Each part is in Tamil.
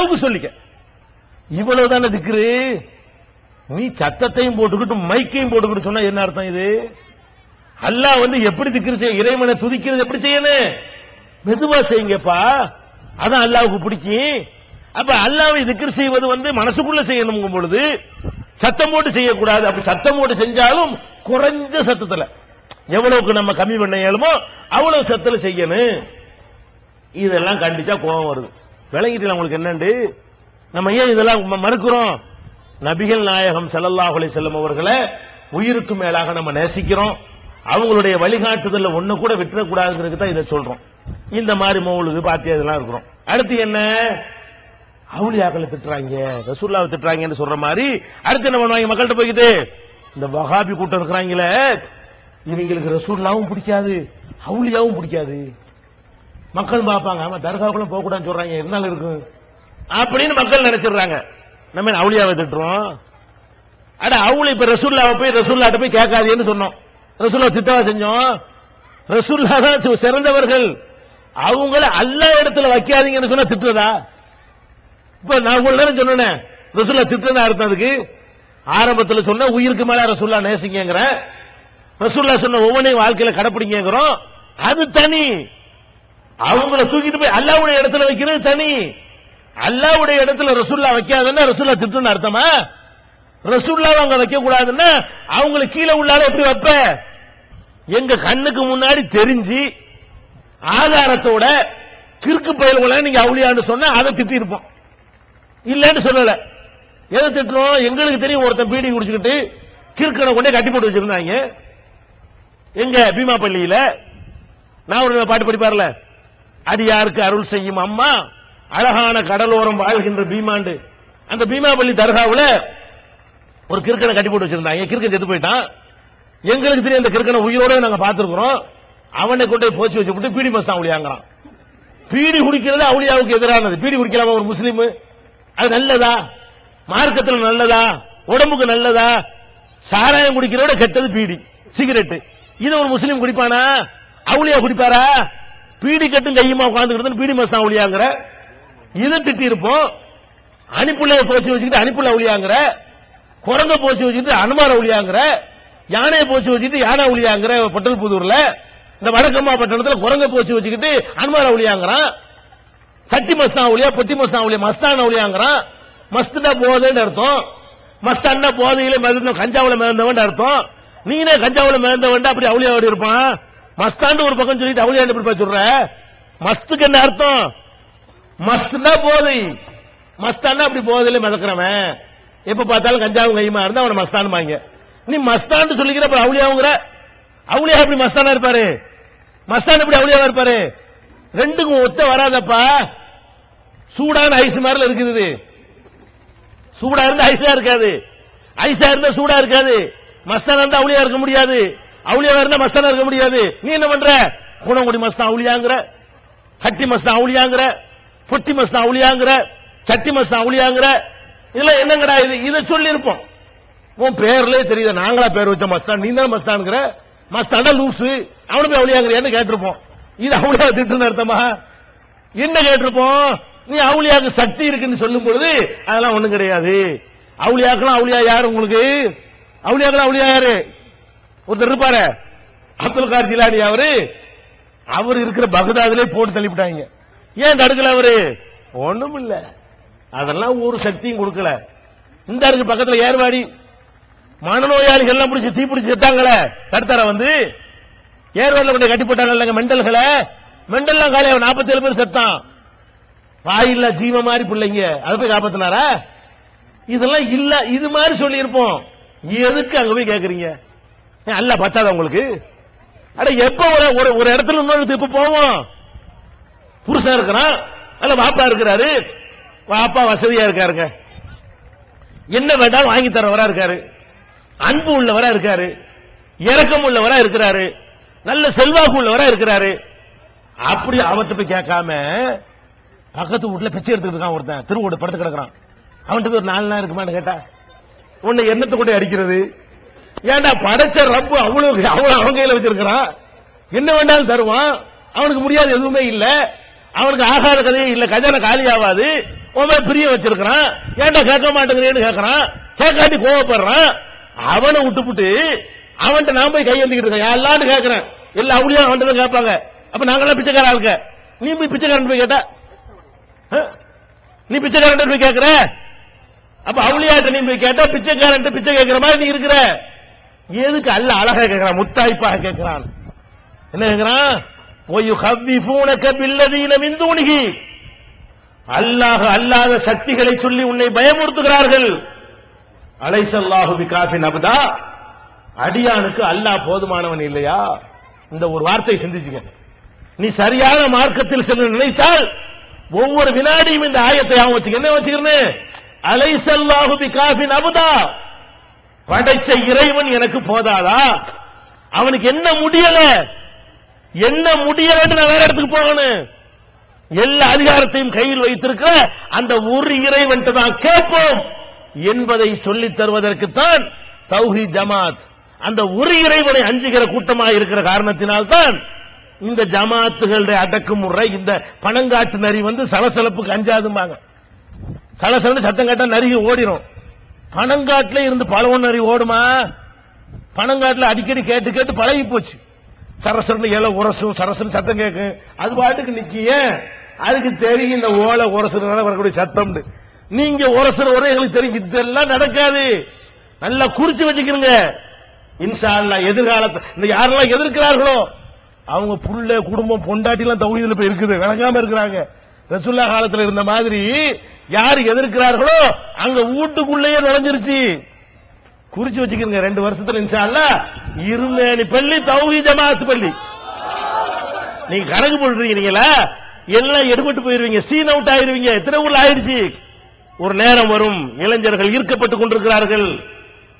அளவுக்கு சொல்லிக்க. இவ்வளவுதானே திக்ரு? நீ சத்தத்தையும் போட்டுக்கிட்டு மைக்கையும் போட்டுக்கிட்டு சொன்னா என்ன அர்த்தம் இது? அல்லாஹ் வந்து எப்படி திக்ரு செய்ய இறைவனை துதிக்கிறது எப்படி செய்யணும்? மெதுவா செய்யுங்கப்பா. அதான் அல்லாவுக்கு பிடிக்கும். அப்ப அல்லாவை திக்ரு செய்வது வந்து மனசுக்குள்ள செய்யணும் பொழுது சத்தம் போட்டு செய்யக்கூடாது. அப்படி சத்தம் போட்டு செஞ்சாலும் குறைஞ்ச சத்தத்துல. எவ்வளவுக்கு நம்ம கம்மி பண்ண இயலுமோ அவ்வளவு சத்தத்துல செய்யணும். இதெல்லாம் கண்டிச்சா கோபம் வருது. விளங்கிட்டு உங்களுக்கு என்னண்டு? நம்ம ஏன் இதெல்லாம் மறுக்கிறோம்? நபிகள் நாயகம் ஸல்லல்லாஹு அலைஹி செல்லம் அவர்களை உயிருக்கு மேலாக நம்ம நேசிக்கிறோம். அவங்களுடைய வழிகாட்டுதல்ல ஒண்ணு கூட விட்டுறக்கூடாதுங்கிறது தான் இதை சொல்றோம். இந்த மாதிரி மௌலுது பாத்தியா இதெல்லாம் இருக்கிறோம். அடுத்து என்ன? அவுளியாக்களை திட்டுறாங்க ரசூல்லாவை திட்டுறாங்கன்னு சொல்ற மாதிரி அடுத்து என்ன பண்ணுவாங்க? மக்கள்கிட்ட போய்க்குது இந்த வகாபி கூட்டம் இருக்கிறாங்களே இவங்களுக்கு ரசூல்லாவும் பிடிக்காது அவுளியாவும் பிடிக்காது. மக்கள் பார்ப்பாங்க. ஆமா தர்காவுக்குள்ள போக கூடாதுன்னு சொல்றாங்க. இருந்தாலும் இருக்கும் அப்படின்னு மக்கள் நினைச்சிடுறாங்க. நம்ம என்ன அவுளியாவை திட்டுறோம்? அட அவுளி இப்ப ரசூல்லாவை போய் ரசூல்லாட்ட போய் கேட்காதேன்னு சொன்னோம். ரசூல்லா திட்டவா செஞ்சோம்? ரசூல்லா தான் சிறந்தவர்கள். அவங்கள அல்ல இடத்துல வைக்காதீங்கன்னு சொன்னா திட்டுறதா? இப்ப நான் உங்களை நேரம் சொன்னேன். ரசூல்லா திட்டுறதா அர்த்தம் அதுக்கு? ஆரம்பத்தில் சொன்ன உயிருக்கு மேல ரசூல்லா நேசிங்கிற ரசூல்லா சொன்ன ஒவ்வொன்றையும் வாழ்க்கையில கடைப்பிடிங்கிறோம் அது தனி. அவங்கள தூக்கிட்டு போய் அல்லாவுடைய இடத்துல வைக்கிறது தனி. அல்லாவுடைய இடத்துல ரசுல்லா வைக்காதுன்னா ரசுல்லா திட்டுன்னு அர்த்தமா? ரசுல்லா அவங்க வைக்க கூடாதுன்னா அவங்கள கீழே உள்ளால எப்படி வைப்ப? எங்க கண்ணுக்கு முன்னாடி தெரிஞ்சு ஆதாரத்தோட கிறுக்கு பயல்களை நீங்க அவுளியான்னு சொன்னா அதை திட்டி இருப்போம் இல்லன்னு சொல்லல. எதை திட்டணும் எங்களுக்கு தெரியும் ஒருத்தன் பீடி குடிச்சுக்கிட்டு கிறுக்கனை கொண்டே கட்டி போட்டு வச்சிருந்தாங்க. எங்க பீமா பள்ளியில நான் ஒரு பாட்டு படிப்பார்ல? அடியாருக்கு அருள் செய்யும் அம்மா? அழகான கடலோரம் வாழ்கின்ற பீமாண்டு. அந்த பீமாபள்ளி தர்காவில் ஒரு கிறுக்கனை கட்டி போட்டு வச்சிருந்தாங்க கிறுக்கன் செத்து போயிட்டான். எங்களுக்கு தெரியும் அந்த கிறுக்கனை உயிரோட நாங்க பார்த்திருக்கிறோம். அவனை கொண்டு போய் போச்சு வச்சு விட்டு பீடி மஸ்தான் அவளியாங்கிறான் பீடி குடிக்கிறது அவளியாவுக்கு எதிரானது. பீடி குடிக்கலாமா ஒரு முஸ்லீம்? அது நல்லதா? மார்க்கத்தில் நல்லதா? உடம்புக்கு நல்லதா? சாராயம் குடிக்கிறத விட கெட்டது பீடி. சிகரெட் இது ஒரு முஸ்லீம் குடிப்பானா? அவளியா குடிப்பாரா? பீடி கட்டும் கையுமா உட்காந்துக்கிறது பீடி மஸ்தான் ஒளியாங்கிற. இதை திட்டி இருப்போம். அனுப்புள்ள போச்சு வச்சுக்கிட்டு அனுப்புள்ள ஒளியாங்கிற. குரங்க போச்சு வச்சுட்டு அனுமார ஒளியாங்கிற. யானையை போச்சு வச்சுட்டு யானை ஒளியாங்கிற பட்டல் புதூர்ல இந்த வடக்கம்மா பட்டணத்தில் குரங்க போச்சு வச்சுக்கிட்டு அனுமார ஒளியாங்கிறான். சட்டி மஸ்தான் ஒளியா பொட்டி மஸ்தான் ஒளியா மஸ்தான ஒளியாங்கிறான். மஸ்துனா போதேன்னு அர்த்தம். மஸ்தான்னா போதையில மிதந்த கஞ்சாவுல மிதந்தவன் அர்த்தம். நீனே கஞ்சாவுல மிதந்தவன் அப்படி அவுளியாவோடு இருப்பான். மஸ்தான்னு ஒரு பக்கம் சொல்லிட்டு அவுளியாண்டு இப்படி போய் சொல்ற. மஸ்துக்கு என்ன அர்த்தம்? மஸ்துனா போதை. மஸ்தான்னா அப்படி போதையில மிதக்கிறவன். எப்ப பார்த்தாலும் கஞ்சாவும் கையுமா இருந்தா அவன மஸ்தானுமாங்க நீ மஸ்தான் சொல்லிக்கிற அப்புறம் அவளியாவுங்கிற? அவுளியா எப்படி மஸ்தானா இருப்பாரு. மஸ்தான் எப்படி அவுளியாவா இருப்பாரு? ரெண்டுக்கும் ஒத்த வராதப்பா. சூடான ஐஸ் மாதிரில இருக்குது. சூடா இருந்தா ஐஸா இருக்காது. ஐஸா இருந்தா சூடா இருக்காது. மஸ்தானா இருந்தா அவளியா இருக்க முடியாது. அவுளியாவா இருந்தா மஸ்தானா இருக்க முடியாது. நீ என்ன பண்ற? குணங்குடி மஸ்தான் அவுளியாங்கிற ஹட்டி மஸ்தான் அவுளியாங்கிற பொட்டி மஸ்தான் அவுளியாங்கிற சட்டி மஸ்தான் அவுளியாங்கிற. இதெல்லாம் என்னங்கடா இது? இதை சொல்லி இருப்போம் உன் பேர்லயே தெரியுது. நாங்களா பேர் வச்ச மஸ்தான் நீ தானே மஸ்தான்ங்கிற? மஸ்தானா லூசு. அவனு போய் அவுளியாங்கிறியான்னு கேட்டிருப்போம். இது அவுளியா திட்டுன்னு அர்த்தமா? என்ன கேட்டிருப்போம்? நீ அவுளியாக்கு சக்தி இருக்குன்னு சொல்லும் பொழுது அதெல்லாம் ஒண்ணும் கிடையாது. அவுளியாக்கெல்லாம் அவுளியா யாரு உங்களுக்கு? அவுளியாக்கெல்லாம் அவுளியா யாரு? ஒருத்தர் இருப்பாரு. அப்துல் கார் ஜிலானி அவரு. அவர் இருக்கிற பகதாதிலே போட்டு தள்ளிவிட்டாங்க. ஏன் தடுக்கல அவரு? ஒண்ணும் இல்ல அதெல்லாம் ஒரு சக்தியும் கொடுக்கல. இந்த இருக்கு பக்கத்துல ஏர்வாடி மனநோயாளிகள் எல்லாம் பிடிச்சி தீ பிடிச்சி செத்தாங்களே. தடுத்தார வந்து? ஏர்வாடில கொண்டு கட்டி போட்டாங்க மெண்டல்களை. மெண்டல்லாம் காலையா நாற்பத்தேழு பேர் செத்தான். வாயில்ல ஜீவ மாதிரி பிள்ளைங்க. அதை போய் காப்பாத்தினாரா? இதெல்லாம் இல்ல இது மாதிரி சொல்லி இருப்போம் எதுக்கு அங்க போய் கேக்குறீங்க? அல்ல பத்தாதா உங்களுக்கு? அட எப்ப ஒரு ஒரு- ஒரு இடத்துல இன்னொரு இப்ப போவோம்? புருஷன் இருக்கிறான். அல்ல வாப்பா இருக்கிறாரு. வாப்பா வசதியா இருக்காருங்க. என்ன வேண்டாலும் வாங்கி தரவரா இருக்காரு. அன்பு உள்ளவரா இருக்காரு. இறக்கம் உள்ளவரா இருக்கிறாரு. நல்ல செல்வாக்கு உள்ளவரா இருக்கிறாரு. அப்படி அவன்கிட்ட போய் கேட்காம பக்கத்து வீட்டுல பிச்சை எடுத்துட்டு இருக்கான் ஒருத்தன். திருவோடு படுத்து கிடக்குறான். அவன்கிட்ட போய் ஒரு நாலு நாள் இருக்குமான்னு கேட்டா உன்னை எண்ணத்தை கொண்டு அடிக்கிறது? ஏன்டா படைச்ச ரப்பு அவ்வளவு அவ்வளவு அவன் கையில வச்சிருக்கிறான்? என்ன வேண்டாலும் தருவான். அவனுக்கு முடியாது எதுவுமே இல்ல. அவனுக்கு ஆகாத கதையே இல்ல. கஜான காலி ஆகாது. உன் பிரிய வச்சிருக்கிறான். ஏன்டா கேட்க மாட்டேங்கிறேன்னு கேட்கறான் கேட்காட்டி கோவப்படுறான். அவனை விட்டுப்புட்டு அவன்கிட்ட நான் போய் கையெழுந்திக்கிட்டு இருக்கேன். எல்லாரும் கேட்கிறேன் எல்லா அவளையும் அவன்கிட்ட தான் கேட்பாங்க. அப்ப நாங்களாம் பிச்சைக்கார ஆளுக்க நீ போய் பிச்சைக்காரன் போய் கேட்டா? நீ பிச்சைக்காரன் போய் கேட்கிற அப்ப அவளியாட்ட நீ போய் கேட்டா பிச்சைக்காரன் பிச்சை கேட்கிற மாதிரி நீ இருக்கிற. எதுக்கு அல்ல அழகா கேட்கிறான் முத்தாய்ப்பாக கேட்கிறான் என்ன கேட்கிறான் ஒய்யு ஹவ்வி பூனக்க பில்லதீன மிந்தூணிகி அல்லாஹ் அல்லாத சக்திகளை சொல்லி உன்னை பயமுறுத்துகிறார்கள். அலைசல்லாஹு பிகாஃபின் அபுதா. அடியானுக்கு அல்லாஹ் போதுமானவன் இல்லையா? இந்த ஒரு வார்த்தை சிந்திச்சுங்க. நீ சரியான மார்க்கத்தில் சென்று நினைத்தால் ஒவ்வொரு வினாடியும் இந்த ஆயத்தை அவன் வச்சுக்க. என்ன வச்சுக்கிறேன்னு? அலைசல்லாஹு பிகாஃபின் அபுதா. படைச்ச இறைவன் எனக்கு போதாதா? அவனுக்கு என்ன முடியல? என்ன முடியலன்னு நான் வேற இடத்துக்கு போகணும். எல்லா அதிகாரத்தையும் கையில் வைத்திருக்கிற அந்த ஒரு இறைவன் தான் கேட்போம் என்பதை சொல்லித் தருவதற்குத்தான் தௌஹி ஜமாத் அந்த ஒரு இறைவனை அஞ்சுகிற கூட்டமாக இருக்கிற காரணத்தினால்தான் இந்த ஜமாத்துகளுடைய அடக்குமுறை இந்த பணங்காட்டு நரி வந்து சலசலப்புக்கு அஞ்சாதும்பாங்க. சலசலன்னு சத்தம் கேட்டா நரிகி ஓடிரும். பணங்காட்டுல இருந்து பழவன் ஓடுமா? பனங்காட்டில் அடிக்கடி கேட்டு கேட்டு பழகி போச்சு. சரசரன்னு இலை உரசும் சரசரன்னு சத்தம் கேட்கும். அது பாட்டுக்கு நிக்கிய? அதுக்கு தெரியும் இந்த ஓலை உரசுனால வரக்கூடிய சத்தம்னு. நீங்க உரசுற ஒரே எங்களுக்கு தெரியும். இதெல்லாம் நடக்காது. நல்லா குறிச்சு வச்சுக்கிறீங்க இன்ஷால்லா எதிர்காலத்தை இந்த யாரெல்லாம் எதிர்க்கிறார்களோ அவங்க புள்ள குடும்பம் பொண்டாட்டி எல்லாம் தௌஹீதுல போய் இருக்குது. விளங்காம இருக்கிறாங்க. ரசுல்லா காலத்துல இருந்த மாதிரி யார் எதிர்க்கிறார்களோ அங்க வீட்டுக்குள்ளேயே நுழைஞ்சிருச்சு. குறிச்சு வச்சுக்கிறீங்க ரெண்டு வருஷத்துல இன்ஷா இருமேனி பள்ளி தௌஹி ஜமாத் பள்ளி. நீங்க கணக்கு நீங்களா? எல்லாம் எடுபட்டு போயிருவீங்க சீன் அவுட் ஆயிருவீங்க எத்தனை ஊர்ல ஆயிருச்சு ஒரு நேரம் வரும் இளைஞர்கள் ஈர்க்கப்பட்டுக் கொண்டிருக்கிறார்கள்.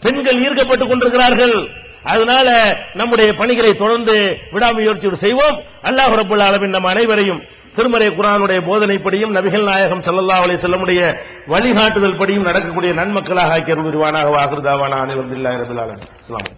பெண்கள் ஈர்க்கப்பட்டுக் கொண்டிருக்கிறார்கள். அதனால நம்முடைய பணிகளை தொடர்ந்து விடாமுயற்சியோடு செய்வோம். அல்லாஹ் ரபுல் ஆலமின் நம் அனைவரையும் திருமறை குரானுடைய போதனைப்படியும் நபிகள் நாயகம் சல்லல்லா அலை செல்லமுடைய வழிகாட்டுதல் படியும் நடக்கக்கூடிய நன்மக்களாக ஆக்கிய உருவானாக வாகிருதாவான அனைவரும் இல்லாயிரம் அல்லாம்